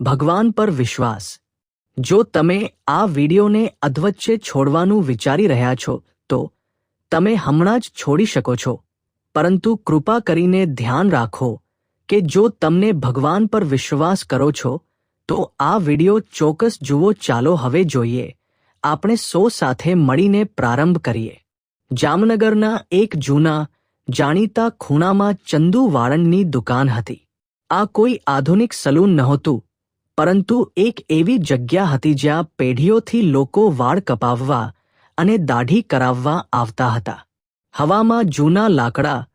ભગવાન પર વિશ્વાસ. જો તમે આ વિડીયોને અધવચ્ચે છોડવાનું વિચારી રહ્યા છો, તો તમે હમણાં જ છોડી શકો છો. પરંતુ કૃપા કરીને ધ્યાન રાખો કે જો તમને ભગવાન પર વિશ્વાસ કરો છો, તો આ વીડિયો ચોક્કસ જુઓ, ચાલો હવે જોઈએ. આપણે સો સાથે મળીને પ્રારંભ કરીએ. જામનગરના એક જૂના, જાણીતા ખૂણામાં ચંદુ વાળંદની દુકાન હતી. આ કોઈ આધુનિક સલૂન નહોતું પરંતુ એક એવી જગ્યા હતી જ્યાં પેઢીઓથી લોકો વાળ કપાવવા અને દાઢી કરાવવા આવતા હતા. હવામાં જૂના લાકડા,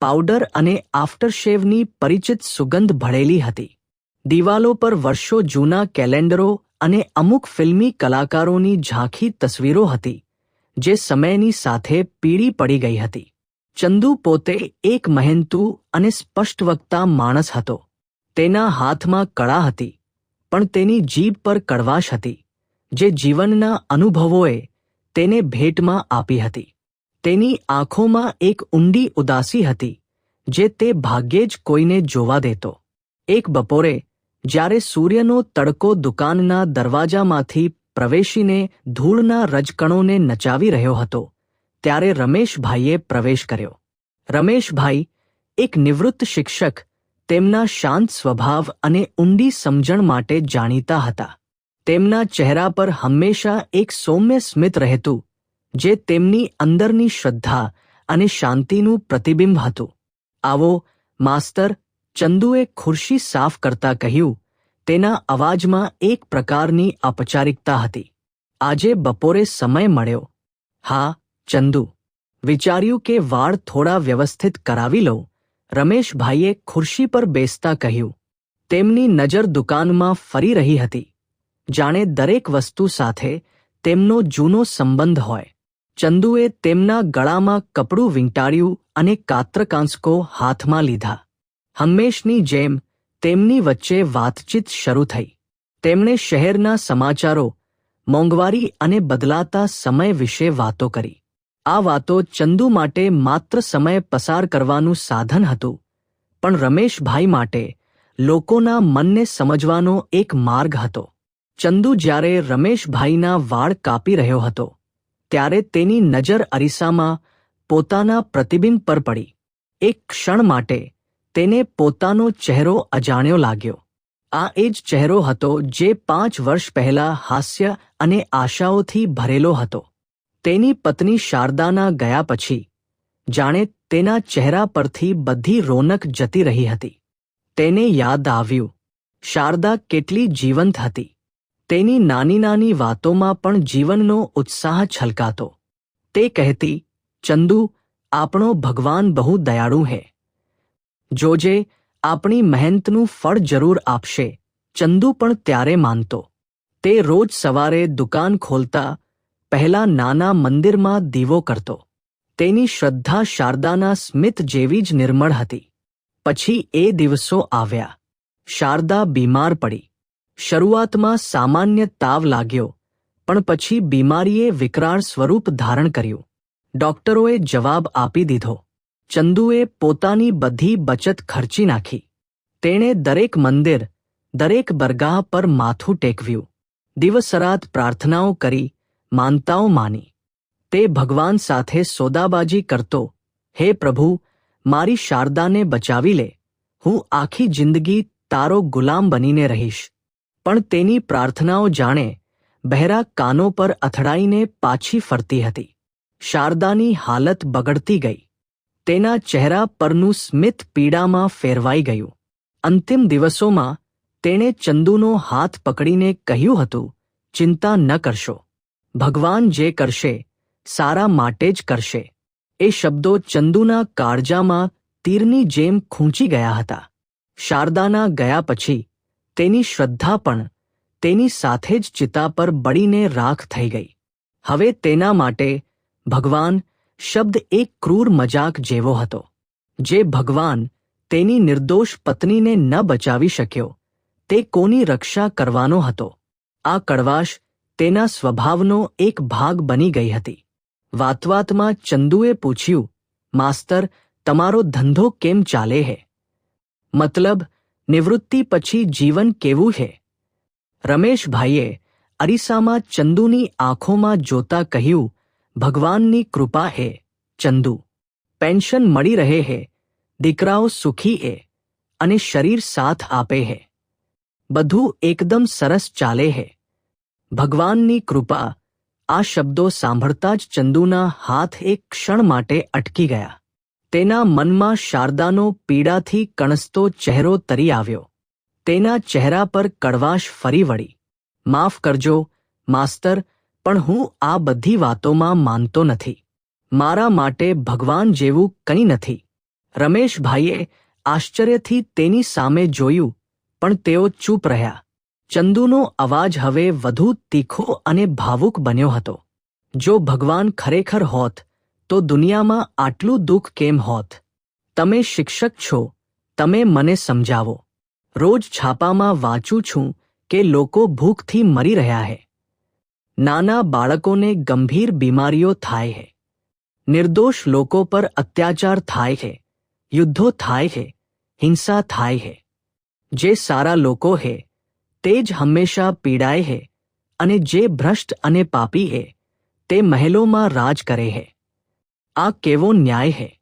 પાવડર અને આફ્ટરશેવની પરિચિત સુગંધ ભળેલી હતી. દિવાલો પર વર્ષો જૂના કેલેન્ડરો અને અમુક ફિલ્મી કલાકારોની ઝાંખી તસવીરો હતી, જે સમયની સાથે પીળી પડી ગઈ હતી. ચંદુ પોતે એક મહેનતુ અને સ્પષ્ટવક્તા માણસ હતો. તેના હાથમાં કળા હતી. પણ તેની જીભ પર કડવાશ હતી. જે જીવનના અનુભવોએ તેને ભેટમાં આપી હતી. તેની આંખોમાં એક ઊંડી ઉદાસી હતી, જે તે ભાગ્યે જ કોઈને જોવા દેતો. એક બપોરે, જ્યારે સૂર્યનો તડકો દુકાનના દરવાજામાંથી પ્રવેશીને ધૂળના રજકણોને નચાવી રહ્યો હતો, ત્યારે રમેશભાઈએ પ્રવેશ કર્યો. રમેશભાઈ, એક નિવૃત્ત શિક્ષક તેમના શાંત સ્વભાવ અને ઊંડી સમજણ માટે જાણીતા હતા. તેમના ચહેરા પર હંમેશા એક સૌમ્ય સ્મિત રહેતું, જે તેમની અંદરની શ્રદ્ધા અને શાંતિનું પ્રતિબિંબ હતું. આવો, માસ્તર, ચંદુએ ખુરશી સાફ કરતા કહ્યું, તેના અવાજમાં એક પ્રકારની ઔપચારિકતા હતી. આજે બપોરે સમય મળ્યો. હા, ચંદુ, વિચાર્યું કે વાળ થોડા વ્યવસ્થિત કરાવી લઉં. રમેશભાઈએ ખુરશી પર બેસતા કહ્યું, તેમની નજર દુકાનમાં ફરી રહી હતી. જાણે દરેક વસ્તુ સાથે તેમનો જૂનો સંબંધ હોય. ચંદુએ તેમના ગળામાં કપડું વીંટાળ્યું અને કાત્રકાંસકો હાથમાં લીધા. હંમેશની જેમ તેમની વચ્ચે વાતચીત શરૂ થઈ. તેમણે શહેરના સમાચારો, મોંઘવારી અને બદલાતા સમય વિશે વાતો કરી. આ વાતો ચંદુ માટે માત્ર સમય પસાર કરવાનું સાધન હતું. પણ રમેશભાઈ માટે લોકોના મનને સમજવાનો એક માર્ગ હતો. ચંદુ જ્યારે રમેશભાઈના વાળ કાપી રહ્યો હતો, ત્યારે તેની નજર અરીસામાં પોતાના પ્રતિબિંબ પર પડી. એક ક્ષણ માટે તેને પોતાનો ચહેરો અજાણ્યો લાગ્યો. આ એ જ ચહેરો હતો જે પાંચ વર્ષ પહેલા હાસ્ય અને આશાઓથી ભરેલો હતો. તેની પત્ની શારદાના ગયા પછી, જાણે તેના ચહેરા પરથી બધી રોનક જતી રહી હતી. તેને યાદ આવ્યું, શારદા કેટલી જીવંત હતી. તેની નાની નાની વાતોમાં પણ જીવનનો ઉત્સાહ છલકાતો. તે કહેતી, ચંદુ, આપણો ભગવાન બહુ દયાળુ હે. જોજે, આપણી મહેનતનું ફળ જરૂર આપશે. ચંદુ પણ ત્યારે માનતો. તે રોજ સવારે દુકાન ખોલતા પહેલા નાના મંદિરમાં દીવો કરતો. તેની શ્રદ્ધા શારદાના સ્મિત જેવી જ નિર્મળ હતી. પછી એ દિવસો આવ્યા. શારદા બીમાર પડી. શરૂઆતમાં સામાન્ય તાવ લાગ્યો, પણ પછી બીમારીએ વિકરાળ સ્વરૂપ ધારણ કર્યું. ડોક્ટરોએ જવાબ આપી દીધો. ચંદુએ પોતાની બધી બચત ખર્ચી નાખી. તેણે દરેક મંદિર, દરેક બરગાહ પર માથું ટેકવ્યું. દિવસરાત પ્રાર્થનાઓ કરી માનતાઓ માની. તે ભગવાન સાથે સોદાબાજી કરતો, હે પ્રભુ, મારી શારદાને બચાવી લે. હું આખી જિંદગી તારો ગુલામ બનીને રહીશ. પણ તેની પ્રાર્થનાઓ જાણે બહેરા કાનો પર અથડાઈને પાછી ફરતી હતી. શારદાની હાલત બગડતી ગઈ. તેના ચહેરા પરનું સ્મિત પીડામાં ફેરવાઈ ગયું. અંતિમ દિવસોમાં તેણે ચંદુનો હાથ પકડીને કહ્યું હતું, ચિંતા ન કરશો. ભગવાન જે કરશે, સારા માટે જ કરશે. એ શબ્દો ચંદુના કાળજામાં તીરની જેમ ખૂંચી ગયા હતા. શારદાના ગયા પછી તેની શ્રદ્ધા પણ તેની સાથે જ ચિતા પર બળીને રાખ થઈ ગઈ. હવે તેના માટે ભગવાન શબ્દ એક ક્રૂર મજાક જેવો હતો, જે ભગવાન તેની નિર્દોષ પત્નીને ન બચાવી શક્યો. તે કોની રક્ષા કરવાનો હતો? આ કડવાશ તેના સ્વભાવનો એક ભાગ બની ગઈ હતી. વાતવાતમાં ચંદુએ પૂછ્યું, માસ્તર, તમારો ધંધો કેમ ચાલે હે? મતલબ, નિવૃત્તિ પછી જીવન કેવું છે રમેશભાઈએ અરીસામાં ચંદુની આંખોમાં જોતા કહ્યું, ભગવાનની કૃપા હે, ચંદુ. પેન્શન મળી રહે હે, દીકરાઓ સુખી હે અને શરીર સાથ આપે હે. બધું એકદમ સરસ ચાલે હે. ભગવાનની કૃપા આ શબ્દો સાંભળતા જ ચંદુના હાથ એક ક્ષણ માટે અટકી ગયા. તેના મનમાં શારદાનો પીડાથી કણસતો ચહેરો તરી આવ્યો. તેના ચહેરા પર કડવાશ ફરી વળી. માફ કરજો, માસ્તર, પણ હું આ બધી વાતોમાં માનતો નથી. મારા માટે ભગવાન જેવું કંઈ નથી. રમેશભાઈએ આશ્ચર્યથી તેની સામે જોયું, પણ તેઓ ચૂપ રહ્યા. ચંદુનો અવાજ હવે વધુ તીખો અને ભાવુક બન્યો હતો. જો ભગવાન ખરેખર હોત, તો દુનિયામાં આટલું દુઃખ કેમ હોત? તમે શિક્ષક છો, તમે મને સમજાવો. રોજ છાપામાં વાંચું છું કે લોકો ભૂખથી મરી રહ્યા છે નાના બાળકોને ગંભીર બીમારીઓ થાય છે નિર્દોષ લોકો પર અત્યાચાર થાય છે યુદ્ધો થાય છે હિંસા થાય છે જે સારા લોકો હે તે જ હંમેશા પીડાય છે અને જે ભ્રષ્ટ અને પાપી હે, તે મહેલોમાં રાજ કરે છે આ કેવો ન્યાય હે?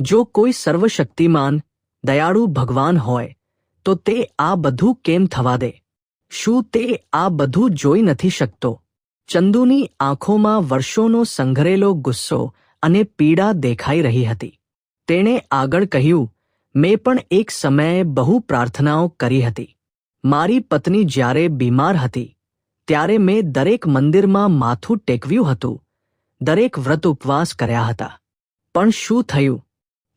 જો કોઈ સર્વશક્તિમાન, દયાળુ ભગવાન હોય, તો તે આ બધું કેમ થવા દે? શું તે આ બધું જોઈ નથી શકતો? ચંદુની આંખોમાં વર્ષોનો સંઘરેલો ગુસ્સો અને પીડા દેખાઈ રહી હતી. તેણે આગળ કહ્યું, મેં પણ એક સમયે બહુ પ્રાર્થનાઓ કરી હતી. મારી પત્ની જ્યારે બીમાર હતી, ત્યારે મેં દરેક મંદિરમાં માથું ટેકવ્યું હતું, દરેક વ્રત ઉપવાસ કર્યા હતા. પણ શું થયું?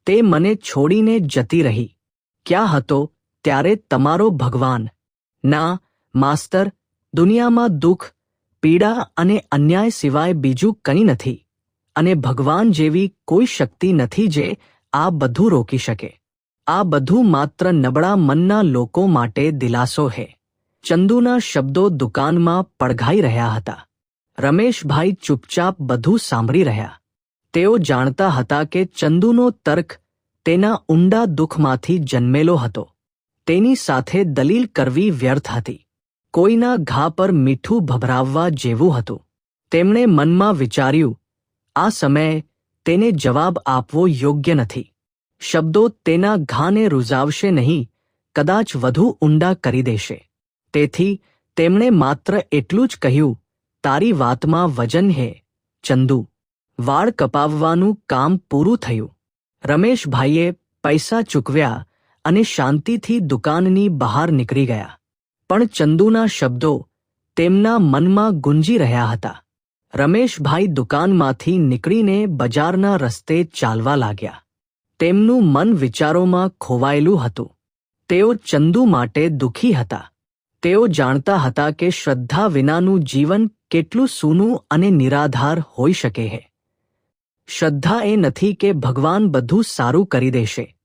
તે મને છોડીને જતી રહી. ક્યાં હતો? ત્યારે તમારો ભગવાન. ના, માસ્તર, દુનિયામાં દુઃખ, પીડા અને અન્યાય સિવાય બીજું કંઈ નથી. અને ભગવાન જેવી કોઈ શક્તિ નથી જે આ બધું રોકી શકે. આ બધું માત્ર નબળા મનના લોકો માટે દિલાસો હે. ચંદુના શબ્દો દુકાનમાં પડઘાઈ રહ્યા હતા. રમેશભાઈ ચૂપચાપ બધું સાંભળી રહ્યા. તેઓ જાણતા હતા કે ચંદુનો તર્ક તેના ઊંડા દુઃખમાંથી જન્મેલો હતો. તેની સાથે દલીલ કરવી વ્યર્થ હતી. કોઈના ઘા પર મીઠું ભભરાવવા જેવું હતું. તેમણે મનમાં વિચાર્યું, આ સમયે તેને જવાબ આપવો યોગ્ય નથી. શબ્દો તેના ઘાને રૂઝાવશે નહીં, કદાચ વધુ ઊંડા કરી દેશે. તેથી તેમણે માત્ર એટલું જ કહ્યું, તારી વાતમાં વજન હે, ચંદુ. વાળ કપાવવાનું કામ પૂરું થયું. રમેશભાઈએ પૈસા ચૂકવ્યા અને શાંતિથી દુકાનની બહાર નીકળી ગયા. પણ ચંદુના શબ્દો તેમના મનમાં ગુંજી રહ્યા હતા. રમેશભાઈ દુકાનમાંથી નીકળીને બજારના રસ્તે ચાલવા લાગ્યા. તેમનું મન વિચારોમાં ખોવાયેલું હતું. તેઓ ચંદુ માટે દુઃખી હતા. તેઓ જાણતા હતા કે શ્રદ્ધા વિનાનું જીવન કેટલું સૂનું અને નિરાધાર હોઈ શકે છે શ્રદ્ધા એ નથી કે ભગવાન બધું સારું કરી દેશે.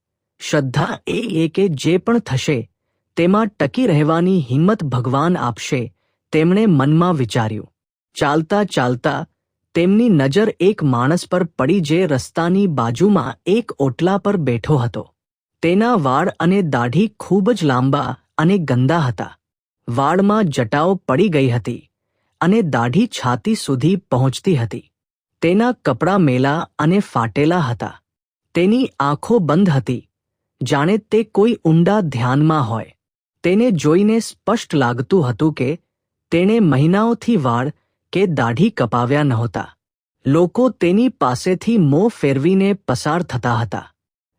શ્રદ્ધા એ એ કે જે પણ થશે, તેમાં ટકી રહેવાની હિંમત ભગવાન આપશે, તેમણે મનમાં વિચાર્યું. ચાલતા ચાલતા તેમની નજર એક માણસ પર પડી જે રસ્તાની બાજુમાં એક ઓટલા પર બેઠો હતો. તેના વાળ અને દાઢી ખૂબ જ લાંબા અને ગંદા હતા. વાળમાં જટાઓ પડી ગઈ હતી અને દાઢી છાતી સુધી પહોંચતી હતી. તેના કપડાં મેલા અને ફાટેલા હતા. તેની આંખો બંધ હતી. જાણે તે કોઈ ઊંડા ધ્યાનમાં હોય. તેને જોઈને સ્પષ્ટ લાગતું હતું કે તેણે મહિનાઓથી વાળ કે દાઢી કપાવ્યા નહોતા. લોકો તેની પાસેથી મોં ફેરવીને પસાર થતા હતા.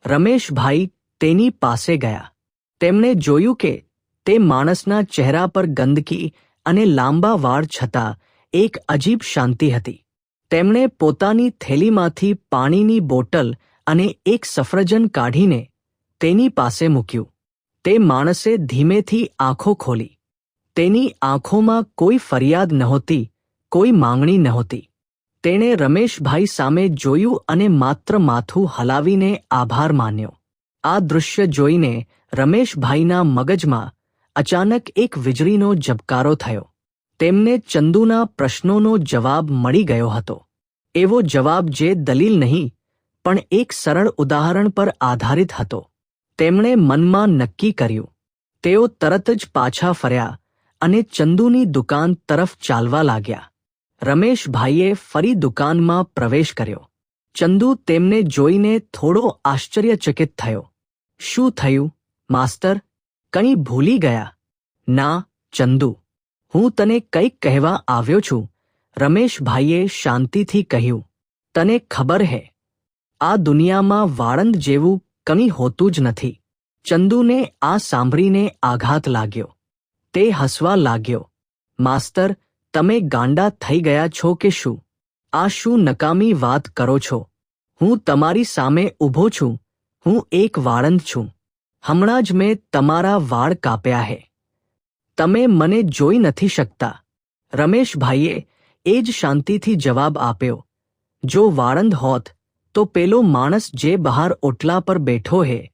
રમેશભાઈ તેની પાસે ગયા. તેમણે જોયું કે તે માણસના ચહેરા પર ગંદકી અને લાંબા વાળ છતાં એક અજીબ શાંતિ હતી. તેમણે પોતાની થેલીમાંથી પાણીની બોટલ અને એક સફરજન કાઢીને તેની પાસે મૂક્યું. તે માણસે ધીમેથી આંખો ખોલી. તેની આંખોમાં કોઈ ફરિયાદ નહોતી કોઈ માંગણી નહોતી. તેણે રમેશભાઈ સામે જોયું અને માત્ર માથું હલાવીને આભાર માન્યો. આ દૃશ્ય જોઈને રમેશભાઈના મગજમાં અચાનક એક વીજળીનો ઝબકારો થયો. તેમને ચંદુના પ્રશ્નોનો જવાબ મળી ગયો હતો. એવો જવાબ જે દલીલ નહીં, પણ એક સરળ ઉદાહરણ પર આધારિત હતો. તેમણે મનમાં નક્કી કર્યું. તેઓ તરત જ પાછા ફર્યા અને ચંદુની દુકાન તરફ ચાલવા લાગ્યા. રમેશભાઈએ ફરી દુકાનમાં પ્રવેશ કર્યો. ચંદુ તેમને જોઈને થોડો આશ્ચર્યચકિત થયો. શું થયું, માસ્તર? કંઈ ભૂલી ગયા? ના, ચંદુ. હું તને કંઈક કહેવા આવ્યો છું. રમેશભાઈએ શાંતિથી કહ્યું. તને ખબર હે, આ દુનિયામાં વાળંદ જેવું કંઈ હોતું જ નથી. ચંદુને આ સાંભળીને આઘાત લાગ્યો. તે હસવા લાગ્યો. માસ્તર તમે ગાંડા થઈ ગયા છો કે શું? આ શું નકામી વાત કરો છો. હું તમારી સામે ઊભો છું. હું એક વાળંદ છું. હમણાં જ મેં તમારા વાળ કાપ્યા હે. તમે મને જોઈ નથી શકતા. રમેશભાઈએ એ જ શાંતિથી જવાબ આપ્યો. જો વાળંદ હોત, તો પેલો માણસ જે બહાર ઓટલા પર બેઠો હે,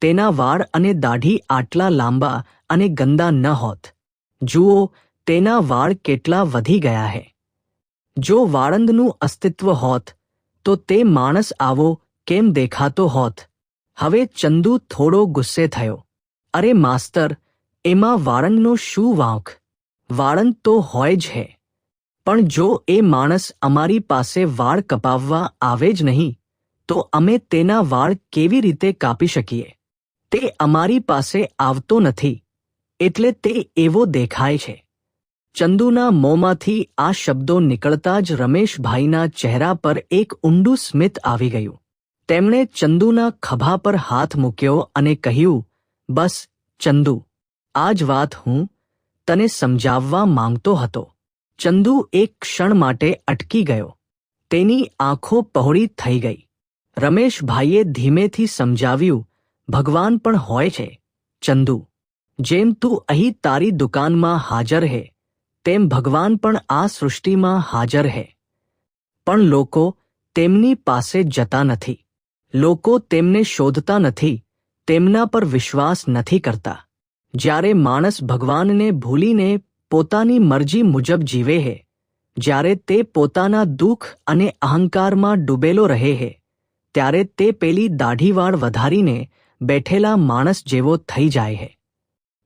તેના વાળ અને દાઢી આટલા લાંબા અને ગંદા ન હોત. જુઓ તેના વાળ કેટલા વધી ગયા હે. જો વાળંદનું અસ્તિત્વ હોત, તો તે માણસ આવો કેમ દેખાતો હોત? હવે ચંદુ થોડો ગુસ્સે થયો. અરે માસ્તર, એમાં વાળંદનો શું વાંક? વાળંદ તો હોય જ હે. પણ જો એ માણસ અમારી પાસે વાળ કપાવવા આવે જ નહીં, તો અમે તેના વાળ કેવી રીતે કાપી શકીએ? તે અમારી પાસે આવતો નથી, એટલે તે એવો દેખાય છે. ચંદુના મોંમાંથી આ શબ્દો નીકળતા જ રમેશભાઈના ચહેરા પર એક ઊંડું સ્મિત આવી ગયું. તેમણે ચંદુના ખભા પર હાથ મૂક્યો અને કહ્યું, બસ, ચંદુ, આ જ વાત હું તને સમજાવવા માંગતો હતો. ચંદુ એક ક્ષણ માટે અટકી ગયો. તેની આંખો પહોળી થઈ ગઈ. રમેશભાઈએ ધીમેથી સમજાવ્યું, ભગવાન પણ હોય છે, ચંદુ. જેમ તું અહીં તારી દુકાનમાં હાજર હે તેમ ભગવાન પણ આ સૃષ્ટિમાં હાજર હે. પણ લોકો તેમની પાસે જતા નથી. લોકો તેમને શોધતા નથી, તેમના પર વિશ્વાસ નથી કરતા. જ્યારે માણસ ભગવાનને ભૂલીને પોતાની મરજી મુજબ જીવે હે, જ્યારે તે પોતાના દુઃખ અને અહંકારમાં ડૂબેલો રહે હે, ત્યારે તે પેલી દાઢીવાળ વધારીને બેઠેલા માણસ જેવો થઈ જાય હે.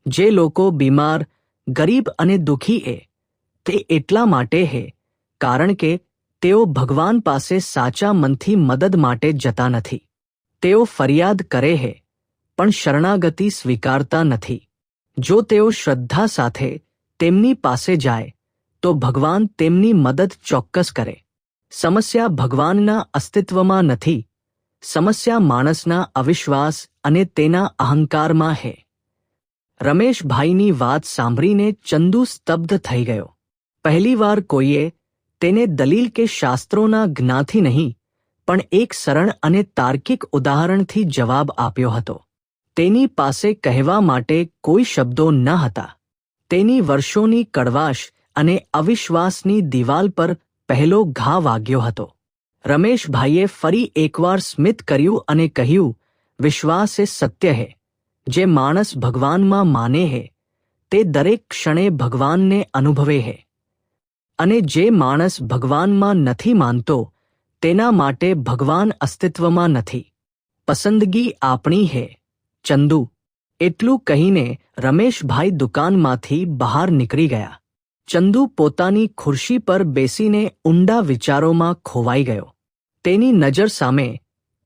જે લોકો બીમાર, ગરીબ અને દુઃખી હે તે એટલા માટે હે, કારણ કે તેઓ ભગવાન પાસે સાચા મનથી મદદ માટે જતા નથી. તેઓ ફરિયાદ કરે હે, પણ શરણાગતિ સ્વીકારતા નથી. જો તેઓ શ્રદ્ધા સાથે તેમની પાસે જાય, તો ભગવાન તેમની મદદ ચોક્કસ કરે. સમસ્યા ભગવાનના અસ્તિત્વમાં નથી, સમસ્યા માણસના અવિશ્વાસ અને તેના અહંકારમાં હે. રમેશભાઈની વાત સાંભળીને ચંદુ સ્તબ્ધ થઈ ગયો. પહેલીવાર કોઈએ તેને દલીલ કે શાસ્ત્રોના જ્ઞાથી નહીં, પણ એક સરળ અને તાર્કિક ઉદાહરણથી જવાબ આપ્યો હતો. તેની પાસે કહેવા માટે કોઈ શબ્દો ન હતા. તેની વર્ષોની કડવાશ અને અવિશ્વાસની દિવાલ પર પહેલો ઘા વાગ્યો હતો. રમેશભાઈએ ફરી એકવાર સ્મિત કર્યું અને કહ્યું, વિશ્વાસ એ સત્ય હે. જે માણસ ભગવાનમાં માને હે, તે દરેક ક્ષણે ભગવાનને અનુભવે હે. અને જે માણસ ભગવાનમાં નથી માનતો, તેના માટે ભગવાન અસ્તિત્વમાં નથી. પસંદગી આપણી હે. ચંદુ. એટલું કહીને રમેશભાઈ દુકાનમાંથી બહાર નીકળી ગયા. ચંદુ પોતાની ખુરશી પર બેસીને ઊંડા વિચારોમાં ખોવાઈ ગયો. તેની નજર સામે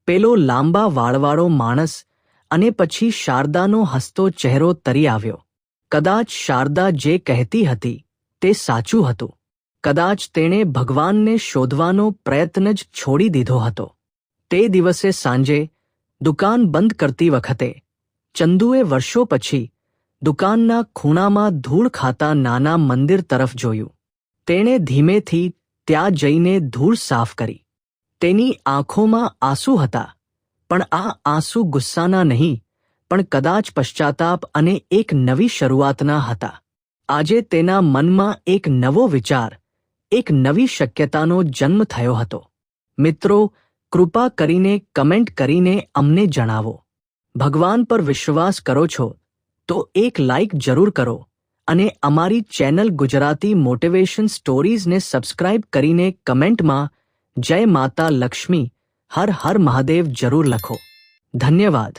પેલો લાંબા વાળવાળો માણસ અને પછી શારદાનો હસતો ચહેરો તરી આવ્યો. કદાચ શારદા જે કહેતી હતી તે સાચું હતું. કદાચ તેણે ભગવાનને શોધવાનો પ્રયત્ન જ છોડી દીધો હતો. તે દિવસે સાંજે દુકાન બંધ કરતી વખતે ચંદુએ વર્ષો પછી દુકાનના ખૂણામાં ધૂળ ખાતા નાના મંદિર તરફ જોયું. તેણે ધીમેથી ત્યાં જઈને ધૂળ સાફ કરી. તેની આંખોમાં આંસુ હતા, પણ આ આંસુ ગુસ્સાના નહીં, પણ કદાચ પશ્ચાતાપ અને એક નવી શરૂઆતના હતા. આજે તેના મનમાં એક નવો વિચાર એક નવી શક્યતાનો જન્મ થયો હતો. મિત્રો, કૃપા કરીને કમેન્ટ કરીને અમને જણાવો. ભગવાન પર વિશ્વાસ કરો છો, તો એક લાઇક જરૂર કરો અને અમારી ચેનલ ગુજરાતી મોટિવેશન સ્ટોરીઝને સબસ્ક્રાઇબ કરીને કમેન્ટમાં જય માતા લક્ષ્મી, હર હર મહાદેવ જરૂર લખો. ધન્યવાદ.